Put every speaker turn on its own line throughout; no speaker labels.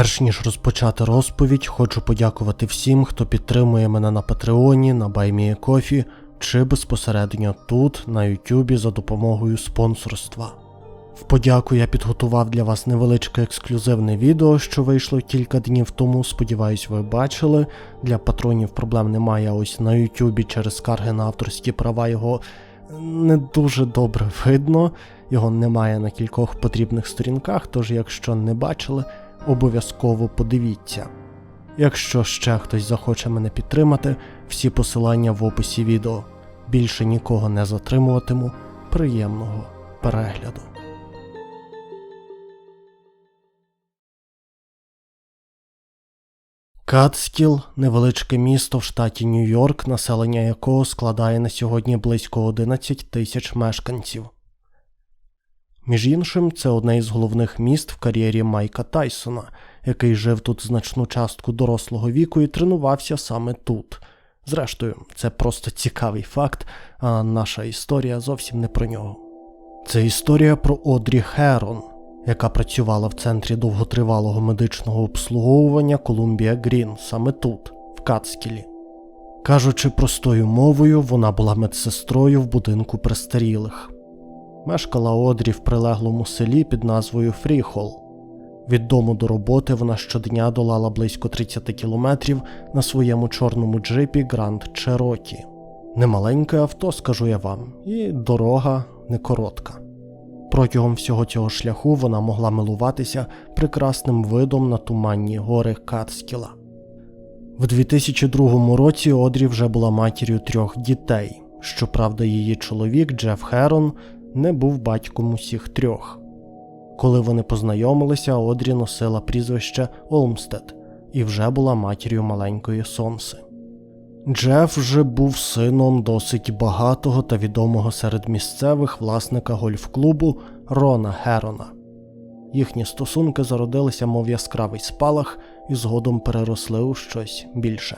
Перш ніж розпочати розповідь, хочу подякувати всім, хто підтримує мене на Патреоні, на BuyMeACoffee чи безпосередньо тут, на Ютубі за допомогою спонсорства. В подяку я підготував для вас невеличке ексклюзивне відео, що вийшло кілька днів тому. Сподіваюсь, ви бачили. Для патронів проблем немає. Ось на Ютубі через скарги на авторські права його не дуже добре видно. Його немає на кількох потрібних сторінках, тож, якщо не бачили, обов'язково подивіться. Якщо ще хтось захоче мене підтримати, всі посилання в описі відео. Більше нікого не затримуватиму. Приємного перегляду. Катскіл невеличке місто в штаті Нью-Йорк, населення якого складає на сьогодні близько 11 тисяч мешканців. Між іншим, це одне із головних міст в кар'єрі Майка Тайсона, який жив тут значну частку дорослого віку і тренувався саме тут. Зрештою, це просто цікавий факт, а наша історія зовсім не про нього. Це історія про Одрі Херон, яка працювала в центрі довготривалого медичного обслуговування Колумбія Грін саме тут, в Кацкілі. Кажучи простою мовою, вона була медсестрою в будинку престарілих. Мешкала Одрі в прилеглому селі під назвою Фріхол. Від дому до роботи вона щодня долала близько 30 кілометрів на своєму чорному джипі Гранд Черокі. Немаленьке авто, скажу я вам, і дорога не коротка. Протягом всього цього шляху вона могла милуватися прекрасним видом на туманні гори Кацкіла. В 2002 році Одрі вже була матір'ю трьох дітей. Щоправда, її чоловік Джеф Херон не був батьком усіх трьох. Коли вони познайомилися, Одрі носила прізвище Олмстед і вже була матір'ю маленької Сонси. Джеф же був сином досить багатого та відомого серед місцевих власника гольф-клубу Рона Герона. Їхні стосунки зародилися, мов яскравий спалах, і згодом переросли у щось більше.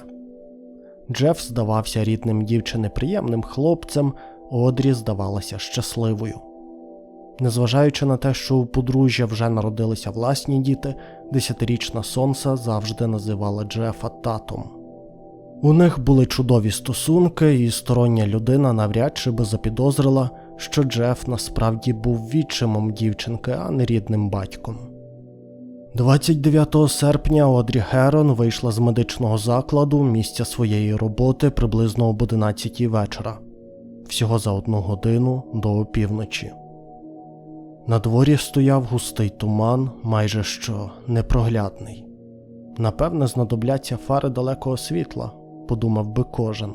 Джеф здавався рідним дівчини приємним хлопцем, Одрі здавалася щасливою. Незважаючи на те, що у подружжя вже народилися власні діти, десятирічна Сонса завжди називала Джефа татом. У них були чудові стосунки, і стороння людина навряд чи би запідозрила, що Джеф насправді був відчимом дівчинки, а не рідним батьком. 29 серпня Одрі Герон вийшла з медичного закладу місця своєї роботи приблизно об 11 вечора, всього за одну годину до опівночі. На дворі стояв густий туман, майже що непроглядний. Напевне, знадобляться фари далекого світла, подумав би кожен.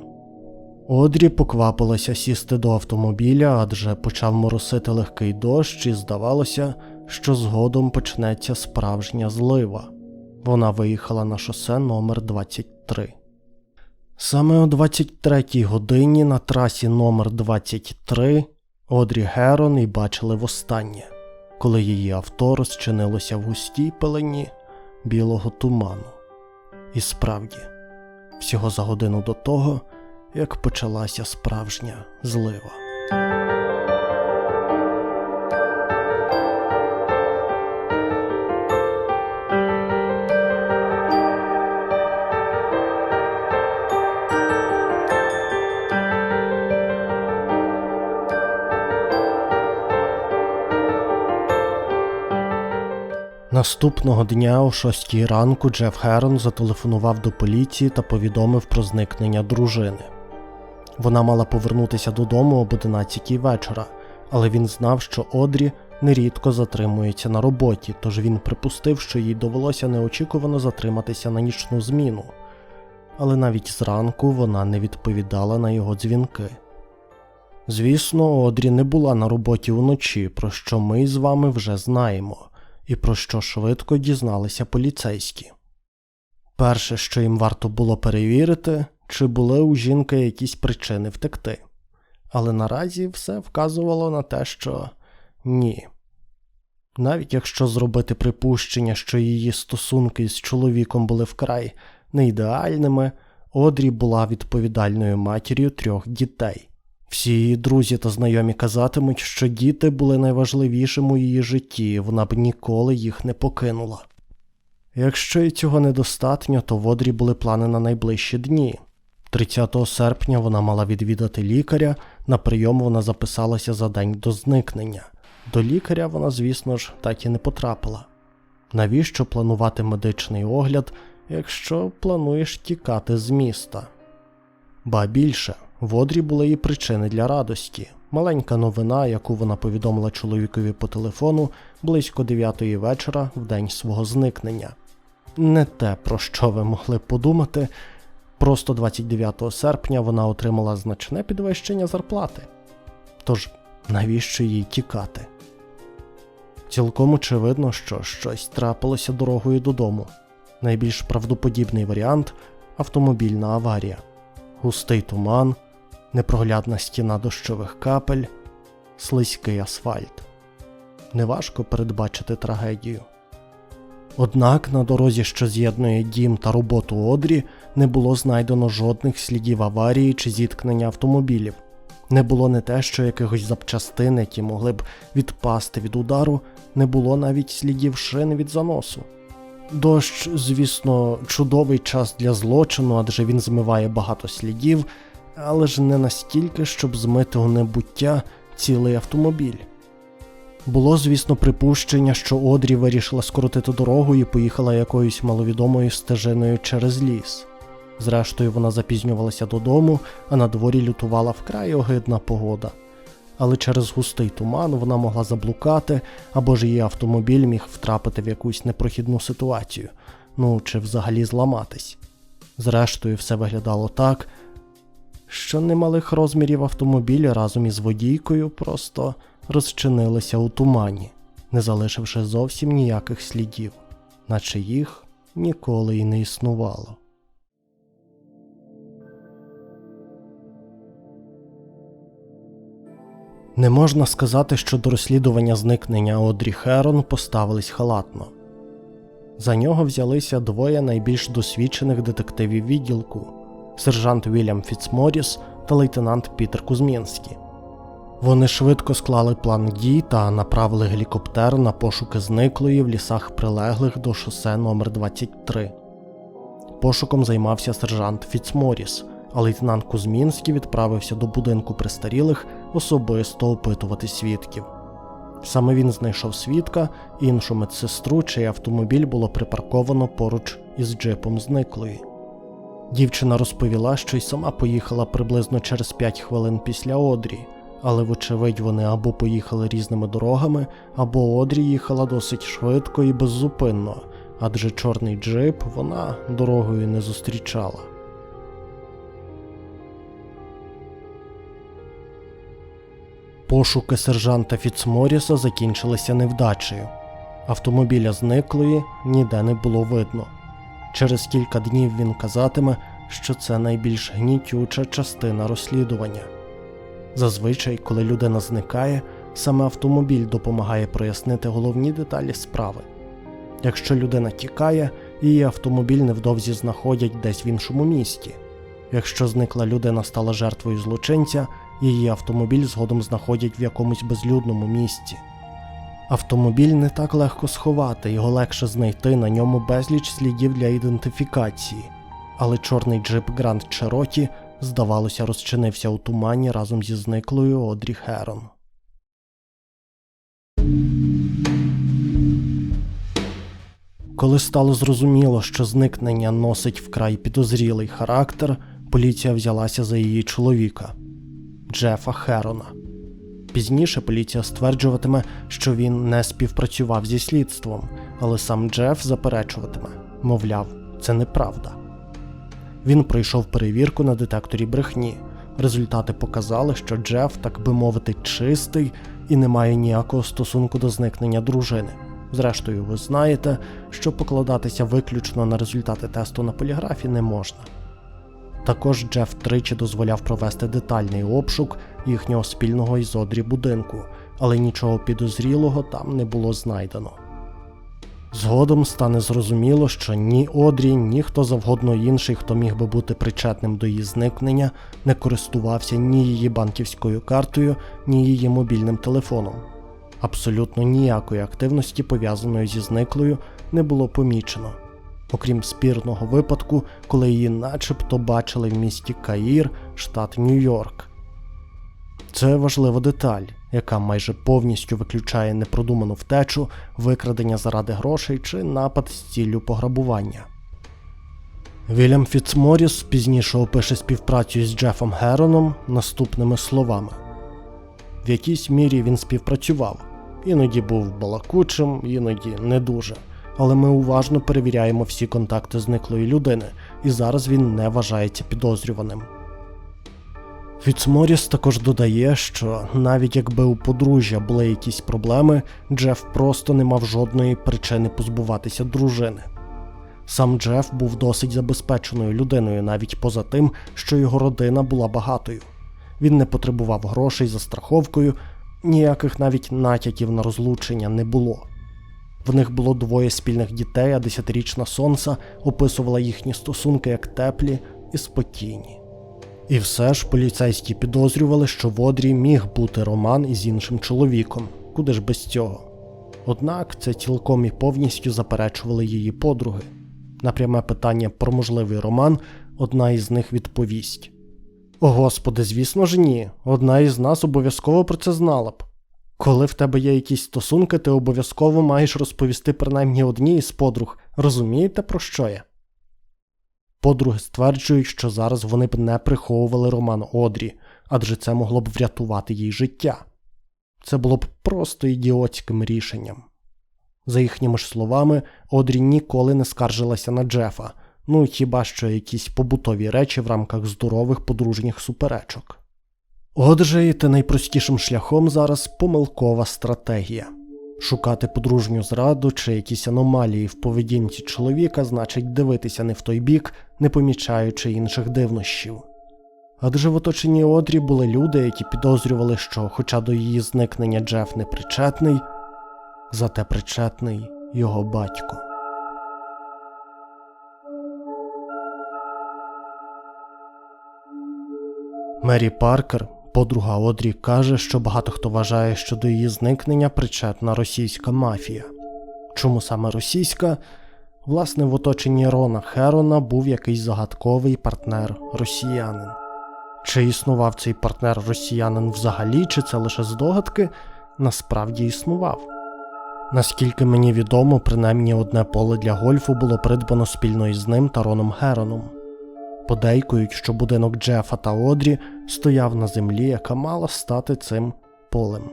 Одрі поквапилася сісти до автомобіля, адже почав моросити легкий дощ, і здавалося, що згодом почнеться справжня злива. Вона виїхала на шосе номер 23 Саме о 23-й годині на трасі номер 23 Одрі Герон і бачили востаннє, коли її авто розчинилося в густій пелені білого туману. І справді, всього за годину до того, як почалася справжня злива. Наступного дня о 6 ранку Джеф Херон зателефонував до поліції та повідомив про зникнення дружини. Вона мала повернутися додому об 11 вечора, але він знав, що Одрі нерідко затримується на роботі, тож він припустив, що їй довелося неочікувано затриматися на нічну зміну. Але навіть зранку вона не відповідала на його дзвінки. Звісно, Одрі не була на роботі вночі, про що ми з вами вже знаємо і про що швидко дізналися поліцейські. Перше, що їм варто було перевірити, чи були у жінки якісь причини втекти, але наразі все вказувало на те, що ні. Навіть якщо зробити припущення, що її стосунки з чоловіком були вкрай не ідеальними, Одрі була відповідальною матір'ю трьох дітей. Всі її друзі та знайомі казатимуть, що діти були найважливішим у її житті, вона б ніколи їх не покинула. Якщо і цього недостатньо, то в Одрі були плани на найближчі дні. 30 серпня вона мала відвідати лікаря, на прийом вона записалася за день до зникнення. До лікаря вона, звісно ж, так і не потрапила. Навіщо планувати медичний огляд, якщо плануєш тікати з міста? Ба більше, в Одрі були і причини для радості. Маленька новина, яку вона повідомила чоловікові по телефону близько 9 вечора в день свого зникнення. Не те, про що ви могли подумати, просто 29 серпня вона отримала значне підвищення зарплати. Тож навіщо їй тікати? Цілком очевидно, що щось трапилося дорогою додому. Найбільш правдоподібний варіант автомобільна аварія, густий туман, непроглядна стіна дощових капель, слизький асфальт. Неважко передбачити трагедію. Однак на дорозі, що з'єднує дім та роботу Одрі, не було знайдено жодних слідів аварії чи зіткнення автомобілів. Не було не те, що якихось запчастин, які могли б відпасти від удару, не було навіть слідів шин від заносу. Дощ, звісно, чудовий час для злочину, адже він змиває багато слідів, але ж не настільки, щоб змити у небуття цілий автомобіль. Було, звісно, припущення, що Одрі вирішила скоротити дорогу і поїхала якоюсь маловідомою стежиною через ліс. Зрештою, вона запізнювалася додому, а на дворі лютувала вкрай огидна погода. Але через густий туман вона могла заблукати, або ж її автомобіль міг втрапити в якусь непрохідну ситуацію, ну чи взагалі зламатись. Зрештою, все виглядало так, що немалих розмірів автомобіль разом із водійкою просто розчинилися у тумані, не залишивши зовсім ніяких слідів, наче їх ніколи й не існувало. Не можна сказати, що до розслідування зникнення Одрі Херон поставились халатно. За нього взялися двоє найбільш досвідчених детективів відділку сержант Вільям Фіцморіс та лейтенант Пітер Кузмінський. Вони швидко склали план дій та направили гелікоптер на пошуки зниклої в лісах прилеглих до шосе номер 23 Пошуком займався сержант Фіцморіс, а лейтенант Кузмінський відправився до будинку престарілих особисто опитувати свідків. Саме він знайшов свідка, іншу медсестру, чий автомобіль було припарковано поруч із джипом зниклої. Дівчина розповіла, що й сама поїхала приблизно через 5 хвилин після Одрі, але, вочевидь, вони або поїхали різними дорогами, або Одрі їхала досить швидко і беззупинно, адже чорний джип вона дорогою не зустрічала. Пошуки сержанта Фіцморіса закінчилися невдачею. Автомобіля зниклої ніде не було видно. Через кілька днів він казатиме, що це найбільш гнітюча частина розслідування. Зазвичай, коли людина зникає, саме автомобіль допомагає прояснити головні деталі справи. Якщо людина тікає, її автомобіль невдовзі знаходять десь в іншому місті. Якщо зникла людина стала жертвою злочинця, її автомобіль згодом знаходять в якомусь безлюдному місці. Автомобіль не так легко сховати, його легше знайти на ньому безліч слідів для ідентифікації, але чорний джип Гранд Чероті, здавалося, розчинився у тумані разом зі зниклою Одрі Херон. Коли стало зрозуміло, що зникнення носить вкрай підозрілий характер, поліція взялася за її чоловіка Джефа Херона. Пізніше поліція стверджуватиме, що він не співпрацював зі слідством, але сам Джеф заперечуватиме мовляв, це неправда. Він пройшов перевірку на детекторі брехні. Результати показали, що Джеф, так би мовити, чистий і не має ніякого стосунку до зникнення дружини. Зрештою, ви знаєте, що покладатися виключно на результати тесту на поліграфі не можна. Також Джеф тричі дозволяв провести детальний обшук їхнього спільного із Одрі будинку, але нічого підозрілого там не було знайдено. Згодом стане зрозуміло, що ні Одрі, ні хто завгодно інший, хто міг би бути причетним до її зникнення, не користувався ні її банківською картою, ні її мобільним телефоном. Абсолютно ніякої активності, пов'язаної зі зниклою, не було помічено. Окрім спірного випадку, коли її начебто бачили в місті Каїр, штат Нью-Йорк. Це важлива деталь, яка майже повністю виключає непродуману втечу, викрадення заради грошей чи напад з ціллю пограбування. Вільям Фіцморіс пізніше опише співпрацю з Джефом Героном наступними словами: в якійсь мірі він співпрацював, іноді був балакучим, іноді не дуже. Але ми уважно перевіряємо всі контакти зниклої людини, і зараз він не вважається підозрюваним. Фіцморіс також додає, що навіть якби у подружжя були якісь проблеми, Джеф просто не мав жодної причини позбуватися дружини. Сам Джеф був досить забезпеченою людиною, навіть поза тим, що його родина була багатою. Він не потребував грошей за страховкою, ніяких навіть натяків на розлучення не було. В них було двоє спільних дітей, а десятирічна сонца описувала їхні стосунки як теплі і спокійні. І все ж поліцейські підозрювали, що в Одрі міг бути роман із іншим чоловіком, куди ж без цього. Однак це цілком і повністю заперечували її подруги. На пряме питання про можливий роман одна із них відповість: О господи, звісно ж ні, одна із нас обов'язково про це знала б. Коли в тебе є якісь стосунки, ти обов'язково маєш розповісти принаймні одній із подруг. Розумієте, про що я? Подруги стверджують, що зараз вони б не приховували роман Одрі, адже це могло б врятувати їй життя. Це було б просто ідіотським рішенням. За їхніми ж словами, Одрі ніколи не скаржилася на Джефа, ну хіба що якісь побутові речі в рамках здорових подружніх суперечок. Отже, йти найпростішим шляхом зараз помилкова стратегія. Шукати подружню зраду чи якісь аномалії в поведінці чоловіка значить дивитися не в той бік, не помічаючи інших дивнощів. Адже в оточенні Одрі були люди, які підозрювали, що, хоча до її зникнення Джеф не причетний, зате причетний його батько. Мері Паркер, подруга Одрі, каже, що багато хто вважає, що до її зникнення причетна російська мафія. Чому саме російська? Власне, в оточенні Рона Херона був якийсь загадковий партнер росіянин. Чи існував цей партнер росіянин взагалі, чи це лише здогадки, насправді існував. Наскільки мені відомо, принаймні одне поле для гольфу було придбано спільно із ним та Роном Героном. Подейкують, що будинок Джефа та Одрі стояв на землі, яка мала стати цим полем,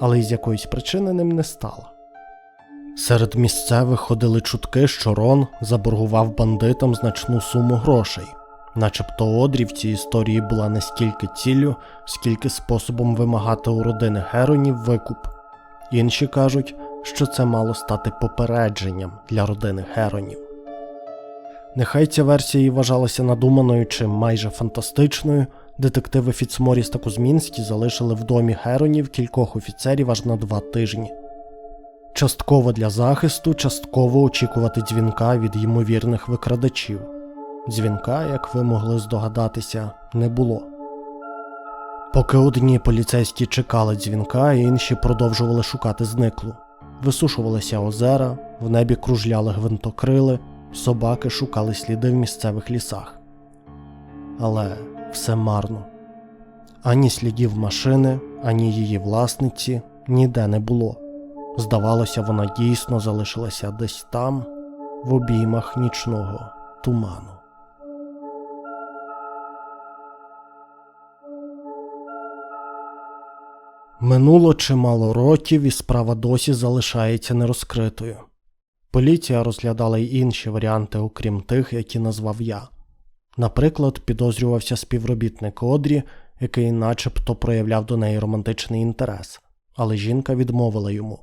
але із якоїсь причини ним не стала. Серед місцевих ходили чутки, що Рон заборгував бандитам значну суму грошей, начебто Одрі в цій історії була не стільки ціллю, скільки способом вимагати у родини Геронів викуп. Інші кажуть, що це мало стати попередженням для родини Геронів. Нехай ця версія і вважалася надуманою чи майже фантастичною, детективи Фіцморіс та Кузмінські залишили в домі Геронів кількох офіцерів аж на два тижні. Частково для захисту, частково очікувати дзвінка від ймовірних викрадачів. Дзвінка, як ви могли здогадатися, не було. Поки одні поліцейські чекали дзвінка, інші продовжували шукати зниклу. Висушувалися озера, в небі кружляли гвинтокрили, собаки шукали сліди в місцевих лісах. Але все марно. Ані слідів машини, ані її власниці ніде не було. Здавалося, вона дійсно залишилася десь там, в обіймах нічного туману. Минуло чимало років, і справа досі залишається нерозкритою. Поліція розглядала й інші варіанти, окрім тих, які назвав я. Наприклад, підозрювався співробітник Одрі, який начебто проявляв до неї романтичний інтерес, але жінка відмовила йому.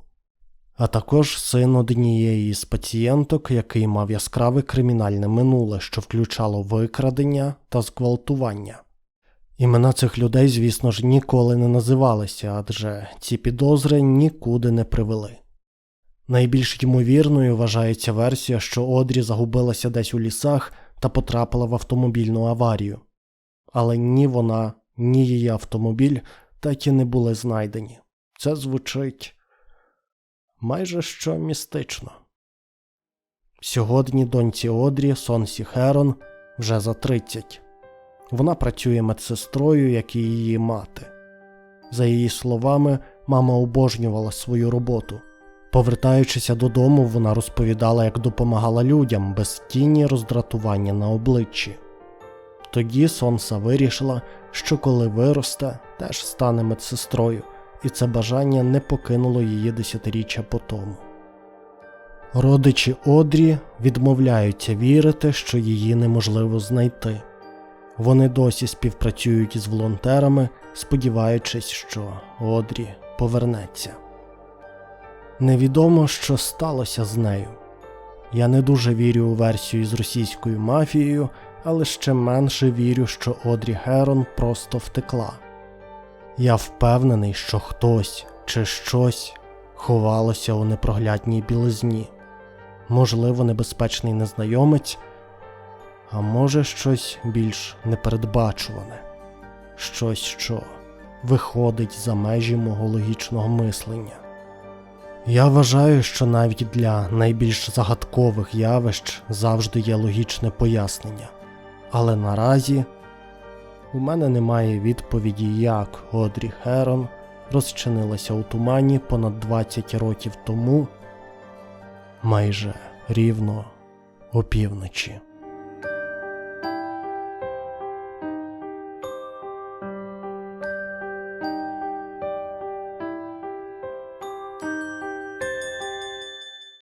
А також син однієї з пацієнток, який мав яскраве кримінальне минуле, що включало викрадення та зґвалтування. Імена цих людей, звісно ж, ніколи не називалися, адже ці підозри нікуди не привели. Найбільш ймовірною вважається версія, що Одрі загубилася десь у лісах та потрапила в автомобільну аварію. Але ні вона, ні її автомобіль так і не були знайдені. Це звучить майже що містично. Сьогодні доньці Одрі Сонсі Херон вже за 30. Вона працює медсестрою, як і її мати. За її словами, мама обожнювала свою роботу. Повертаючися додому, вона розповідала, як допомагала людям без тіні роздратування на обличчі. Тоді Сонса вирішила, що коли виросте, теж стане медсестрою, і це бажання не покинуло її десятиріччя по тому. Родичі Одрі відмовляються вірити, що її неможливо знайти. Вони досі співпрацюють із волонтерами, сподіваючись, що Одрі повернеться. Невідомо, що сталося з нею. Я не дуже вірю у версію з російською мафією, але ще менше вірю, що Одрі Герон просто втекла. Я впевнений, що хтось чи щось ховалося у непроглядній білизні, можливо, небезпечний незнайомець, а може щось більш непередбачуване, щось, що виходить за межі мого логічного мислення. Я вважаю, що навіть для найбільш загадкових явищ завжди є логічне пояснення, але наразі у мене немає відповіді, як Одрі Херон розчинилася у тумані понад 20 років тому, майже рівно опівночі.